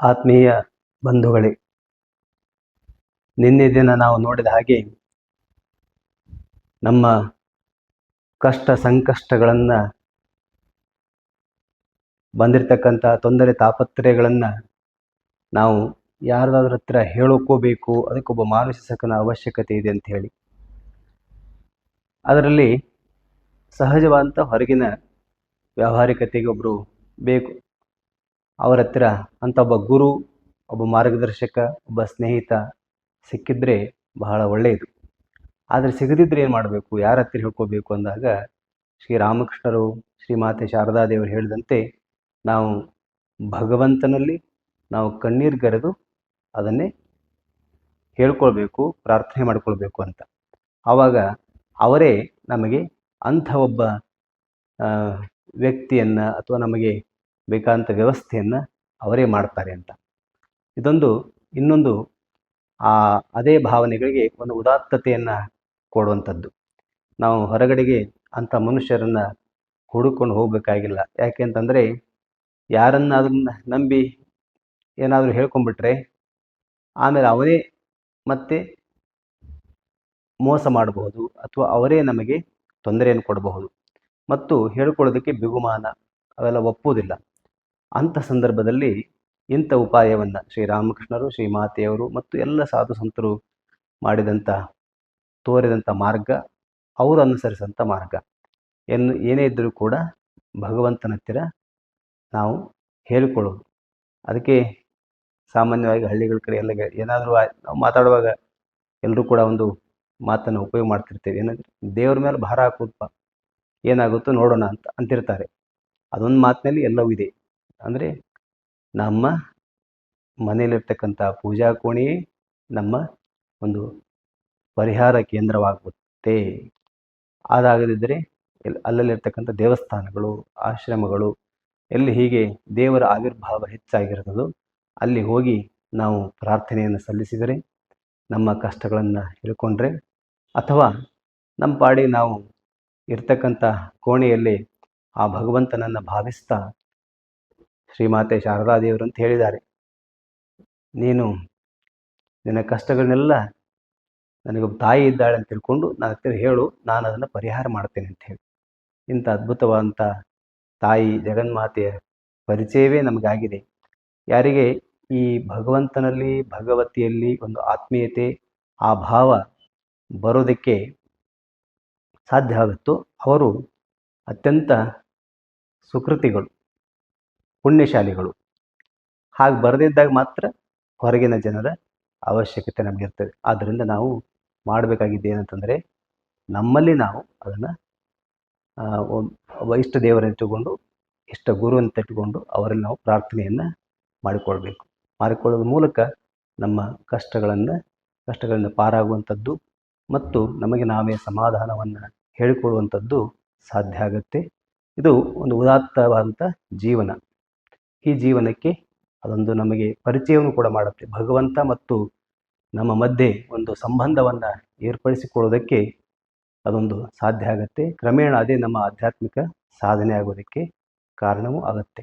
ಆತ್ಮೀಯ ಬಂಧುಗಳೇ, ನಿನ್ನೆ ದಿನ ನಾವು ನೋಡಿದ ಹಾಗೆ ನಮ್ಮ ಕಷ್ಟ ಸಂಕಷ್ಟಗಳನ್ನು ಬಂದಿರತಕ್ಕಂಥ ತೊಂದರೆ ತಾಪತ್ರಯಗಳನ್ನು ನಾವು ಯಾರದಾದ್ರ ಹತ್ರ ಹೇಳೋಕೋಬೇಕು, ಅದಕ್ಕೊಬ್ಬ ಮಾರ್ಗದರ್ಶಕನ ಅವಶ್ಯಕತೆ ಇದೆ ಅಂತ ಹೇಳಿ. ಅದರಲ್ಲಿ ಸಹಜವಾದಂಥ ಹೊರಗಿನ ವ್ಯಾವಹಾರಿಕತೆಗೆ ಒಬ್ಬರು ಬೇಕು. ಅವರ ಹತ್ತಿರ ಅಂತ ಒಬ್ಬ ಗುರು, ಒಬ್ಬ ಮಾರ್ಗದರ್ಶಕ, ಒಬ್ಬ ಸ್ನೇಹಿತ ಸಿಕ್ಕಿದ್ರೆ ಬಹಳ ಒಳ್ಳೆಯದು. ಆದರೆ ಸಿಗದಿದ್ರೆ ಏನು ಮಾಡಬೇಕು? ಯಾರ ಹತ್ತಿರ ಹೇಳ್ಕೋಬೇಕು ಅಂದಾಗ ಶ್ರೀರಾಮಕೃಷ್ಣರು ಶ್ರೀಮಾತೆ ಶಾರದಾದೇವರು ಹೇಳಿದಂತೆ ನಾವು ಭಗವಂತನಲ್ಲಿ ನಾವು ಕಣ್ಣೀರ್ಗರೆದು ಅದನ್ನೇ ಹೇಳ್ಕೊಳ್ಬೇಕು, ಪ್ರಾರ್ಥನೆ ಮಾಡಿಕೊಳ್ಬೇಕು ಅಂತ. ಆವಾಗ ಅವರೇ ನಮಗೆ ಅಂಥ ಒಬ್ಬ ವ್ಯಕ್ತಿಯನ್ನು ಅಥವಾ ನಮಗೆ ಬೇಕಾದಂಥ ವ್ಯವಸ್ಥೆಯನ್ನು ಅವರೇ ಮಾಡ್ತಾರೆ ಅಂತ. ಇದೊಂದು, ಇನ್ನೊಂದು, ಆ, ಅದೇ ಭಾವನೆಗಳಿಗೆ ಒಂದು ಉದಾತ್ತತೆಯನ್ನು ಕೊಡುವಂಥದ್ದು. ನಾವು ಹೊರಗಡೆಗೆ ಅಂಥ ಮನುಷ್ಯರನ್ನು ಹುಡುಕೊಂಡು ಹೋಗಬೇಕಾಗಿಲ್ಲ. ಯಾಕೆ ಅಂತಂದರೆ ಯಾರನ್ನಾದ್ರನ್ನ ನಂಬಿ ಏನಾದರೂ ಹೇಳ್ಕೊಂಬಿಟ್ರೆ, ಆಮೇಲೆ ಅವರೇ ಮತ್ತೆ ಮೋಸ ಮಾಡಬಹುದು ಅಥವಾ ಅವರೇ ನಮಗೆ ತೊಂದರೆಯನ್ನು ಕೊಡಬಹುದು. ಮತ್ತು ಹೇಳ್ಕೊಳ್ಳೋದಕ್ಕೆ ಬಿಗುಮಾನ ಅವೆಲ್ಲ ಒಪ್ಪುವುದಿಲ್ಲ. ಅಂಥ ಸಂದರ್ಭದಲ್ಲಿ ಇಂಥ ಉಪಾಯವನ್ನು ಶ್ರೀರಾಮಕೃಷ್ಣರು, ಶ್ರೀಮಾತೆಯವರು ಮತ್ತು ಎಲ್ಲ ಸಾಧು ಸಂತರು ಮಾಡಿದಂಥ, ತೋರಿದಂಥ ಮಾರ್ಗ ಅವರು ಅನುಸರಿಸಿದಂಥ ಮಾರ್ಗ. ಏನು ಏನೇ ಇದ್ದರೂ ಕೂಡ ಭಗವಂತನ ಹತ್ತಿರ ನಾವು ಹೇಳಿಕೊಳ್ಳೋದು. ಅದಕ್ಕೆ ಸಾಮಾನ್ಯವಾಗಿ ಹಳ್ಳಿಗಳ ಕಡೆ ಎಲ್ಲ ಏನಾದರೂ ನಾವು ಮಾತಾಡುವಾಗ ಎಲ್ಲರೂ ಕೂಡ ಒಂದು ಮಾತನ್ನು ಉಪಯೋಗ ಮಾಡ್ತಿರ್ತೇವೆ. ಏನಂದರೆ ದೇವ್ರ ಮೇಲೆ ಭಾರ ಹಾಕೋದಪ್ಪ ಏನಾಗುತ್ತೋ ನೋಡೋಣ ಅಂತ ಅಂತಿರ್ತಾರೆ. ಅದೊಂದು ಮಾತಿನಲ್ಲಿ ಎಲ್ಲವೂ ಇದೆ. ಅಂದರೆ ನಮ್ಮ ಮನೆಯಲ್ಲಿರ್ತಕ್ಕಂಥ ಪೂಜಾ ಕೋಣೆಯೇ ನಮ್ಮ ಒಂದು ಪರಿಹಾರ ಕೇಂದ್ರವಾಗುತ್ತೆ. ಅದಾಗದಿದ್ದರೆ ಅಲ್ಲಲ್ಲಿರ್ತಕ್ಕಂಥ ದೇವಸ್ಥಾನಗಳು, ಆಶ್ರಮಗಳು ಎಲ್ಲಿ ಹೀಗೆ ದೇವರ ಆವಿರ್ಭಾವ ಹೆಚ್ಚಾಗಿರ್ತದೋ ಅಲ್ಲಿ ಹೋಗಿ ನಾವು ಪ್ರಾರ್ಥನೆಯನ್ನು ಸಲ್ಲಿಸಿದರೆ ನಮ್ಮ ಕಷ್ಟಗಳನ್ನು ಹೇಳ್ಕೊಂಡ್ರೆ ಅಥವಾ ನಮ್ಮ ಪಾಡಿ ನಾವು ಇರ್ತಕ್ಕಂಥ ಕೋಣೆಯಲ್ಲಿ ಆ ಭಗವಂತನನ್ನು ಭಾವಿಸ್ತಾ ಶ್ರೀಮಾತೆ ಶಾರದಾದೇವರು ಅಂತ ಹೇಳಿದ್ದಾರೆ. ನೀನು ನಿನ್ನ ಕಷ್ಟಗಳನ್ನೆಲ್ಲ ನನಗೊಬ್ಬ ತಾಯಿ ಇದ್ದಾಳೆ ಅಂತ ತಿಳ್ಕೊಂಡು ನನ್ನ ಹತ್ತಿರ ಹೇಳು, ನಾನು ಅದನ್ನು ಪರಿಹಾರ ಮಾಡ್ತೇನೆ ಅಂತ ಹೇಳಿ. ಇಂಥ ಅದ್ಭುತವಾದಂಥ ತಾಯಿ ಜಗನ್ಮಾತೆಯ ಪರಿಚಯವೇ ನಮಗಾಗಿದೆ. ಯಾರಿಗೆ ಈ ಭಗವಂತನಲ್ಲಿ, ಭಗವತಿಯಲ್ಲಿ ಒಂದು ಆತ್ಮೀಯತೆ, ಆ ಭಾವ ಬರೋದಕ್ಕೆ ಸಾಧ್ಯ ಆಗುತ್ತೋ, ಅವರು ಅತ್ಯಂತ ಸುಕೃತಿಗಳು. ಪುಣ್ಯಶಾಲಿಗಳು. ಹಾಗೆ ಬರದಿದ್ದಾಗ ಮಾತ್ರ ಹೊರಗಿನ ಜನರ ಅವಶ್ಯಕತೆ ನಮಗಿರ್ತದೆ ಆದ್ದರಿಂದ ನಾವು ಮಾಡಬೇಕಾಗಿದ್ದು ಏನಂತಂದರೆ, ನಮ್ಮಲ್ಲಿ ನಾವು ಅದನ್ನು ಇಷ್ಟ ದೇವರನ್ನು ಇಟ್ಟುಕೊಂಡು, ಇಷ್ಟ ಗುರುವನ್ನು ಇಟ್ಟುಕೊಂಡು ಅವರಲ್ಲಿ ನಾವು ಪ್ರಾರ್ಥನೆಯನ್ನು ಮಾಡಿಕೊಳ್ಬೇಕು. ಮಾಡಿಕೊಳ್ಳೋದ್ರ ಮೂಲಕ ನಮ್ಮ ಕಷ್ಟಗಳನ್ನು, ಕಷ್ಟಗಳಿಂದ ಪಾರಾಗುವಂಥದ್ದು ಮತ್ತು ನಮಗೆ ನಾವೇ ಸಮಾಧಾನವನ್ನು ಹೇಳಿಕೊಳ್ಳುವಂಥದ್ದು ಸಾಧ್ಯ ಆಗುತ್ತೆ. ಇದು ಒಂದು ಉದಾತ್ತವಾದಂಥ ಜೀವನ. ಈ ಜೀವನಕ್ಕೆ ಅದೊಂದು ನಮಗೆ ಪರಿಚಯವನ್ನು ಕೂಡ ಮಾಡುತ್ತೆ. ಭಗವಂತ ಮತ್ತು ನಮ್ಮ ಮಧ್ಯೆ ಒಂದು ಸಂಬಂಧವನ್ನು ಏರ್ಪಡಿಸಿಕೊಳ್ಳೋದಕ್ಕೆ ಅದೊಂದು ಸಾಧ್ಯ ಆಗುತ್ತೆ. ಕ್ರಮೇಣ ಅದೇ ನಮ್ಮ ಆಧ್ಯಾತ್ಮಿಕ ಸಾಧನೆ ಆಗೋದಕ್ಕೆ ಕಾರಣವೂ ಆಗುತ್ತೆ.